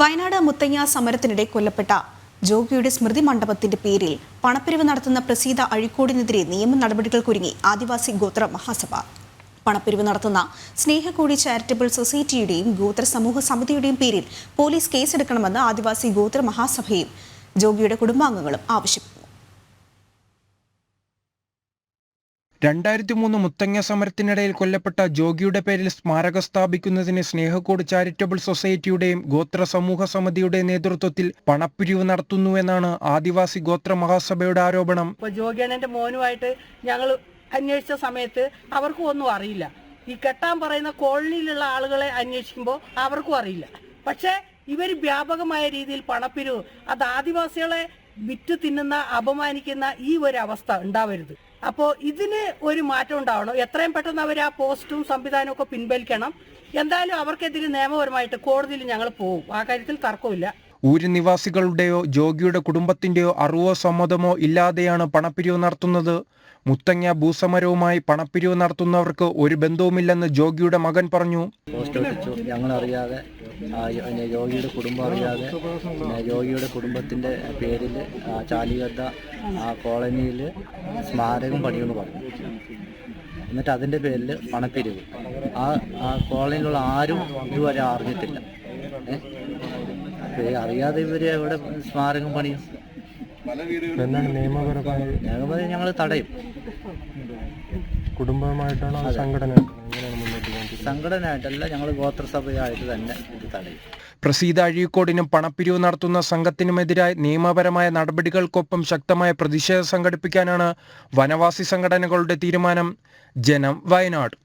വയനാട് മുത്തയ്യ സമരത്തിനിടെ കൊല്ലപ്പെട്ട ജോഗിയുടെ സ്മൃതി മണ്ഡപത്തിന്റെ പേരിൽ പണപ്പിരിവ് നടത്തുന്ന പ്രസീത അഴിക്കോടിനെതിരെ നിയമ നടപടികൾക്കൊരുങ്ങി ആദിവാസി ഗോത്ര മഹാസഭ. പണപ്പിരിവ് നടത്തുന്ന സ്നേഹകോടി ചാരിറ്റബിൾ സൊസൈറ്റിയുടെയും ഗോത്ര സമൂഹ സമിതിയുടെയും പേരിൽ പോലീസ് കേസെടുക്കണമെന്ന് ആദിവാസി ഗോത്ര മഹാസഭയും ജോഗിയുടെ കുടുംബാംഗങ്ങളും ആവശ്യപ്പെട്ടു. രണ്ടായിരത്തി മൂന്ന് മുത്തങ്ങ സമരത്തിനിടയിൽ കൊല്ലപ്പെട്ട ജോഗിയുടെ പേരിൽ സ്മാരക സ്ഥാപിക്കുന്നതിന് സ്നേഹക്കോട് ചാരിറ്റബിൾ സൊസൈറ്റിയുടെയും ഗോത്ര സമൂഹ സമിതിയുടെ നേതൃത്വത്തിൽ പണപ്പിരിവ് നടത്തുന്നുവെന്നാണ് ആദിവാസി ഗോത്ര മഹാസഭയുടെ ആരോപണം. ജോഗിയണ്ണന്റെ മോനുമായിട്ട് ഞങ്ങൾ അന്വേഷിച്ച സമയത്ത് അവർക്കും ഒന്നും അറിയില്ല. ഈ കെട്ടാൻ പറയുന്ന കോളനിയിലുള്ള ആളുകളെ അന്വേഷിക്കുമ്പോൾ അവർക്കും അറിയില്ല. പക്ഷേ ഇവർ വ്യാപകമായ രീതിയിൽ പണപ്പിരിവ് അത് ആദിവാസികളെ വിറ്റ് തിന്നുന്ന അപമാനിക്കുന്ന ഈ ഒരു അവസ്ഥ ഉണ്ടാവരുത്. അപ്പോൾ ഇതിന് ഒരു മാറ്റം ഉണ്ടാവണം. എത്രയും പെട്ടെന്ന് അവർ ആ പോസ്റ്റും സംവിധാനവും ഒക്കെ പിൻവലിക്കണം. എന്തായാലും അവർക്കെതിരെ നിയമപരമായിട്ട് കോടതിയിൽ ഞങ്ങൾ പോകും ആ കാര്യത്തിൽ തർക്കമില്ല. ഊര് നിവാസികളുടെയോ ജോഗിയുടെ കുടുംബത്തിന്റെയോ അറിവോ സമ്മതമോ ഇല്ലാതെയാണ് പണപ്പിരിവ് നടത്തുന്നത്. മുത്തങ്ങ ഭൂസമരവുമായി പണപ്പിരിവ് നടത്തുന്നവർക്ക് ഒരു ബന്ധവുമില്ലെന്ന് ജോഗിയുടെ മകൻ പറഞ്ഞു. ഞങ്ങൾ അറിയാതെ യോഗിയുടെ കുടുംബം അറിയാതെ യോഗിയുടെ കുടുംബത്തിന്റെ പേരിൽ ആ കോളനിയിൽ സ്മാരകം പണിയെന്ന് പറഞ്ഞു. എന്നിട്ട് അതിന്റെ പേരിൽ പണപ്പിരിവ്. ആ ആ കോളനിയിലുള്ള ആരും ഇതുവരെ അറിഞ്ഞിട്ടില്ല. ഏ? അറിയാതെ ഇവർ എവിടെ സ്മാരകം പണിയും? നിയമപരമായി ഞങ്ങൾ തടയും. കുടുംബമായിട്ടാണ് സംഘടന സംഘടനയായിട്ടല്ല ഞങ്ങൾ ഗോത്രസഭയായിട്ട് തന്നെ ഇത് തടയും. പ്രസീത അഴീക്കോടിനും പണപ്പിരിവ് നടത്തുന്ന സംഘത്തിനുമെതിരായി നിയമപരമായ നടപടികൾക്കൊപ്പം ശക്തമായ പ്രതിഷേധം സംഘടിപ്പിക്കാനാണ് വനവാസി സംഘടനകളുടെ തീരുമാനം. ജനം വയനാട്.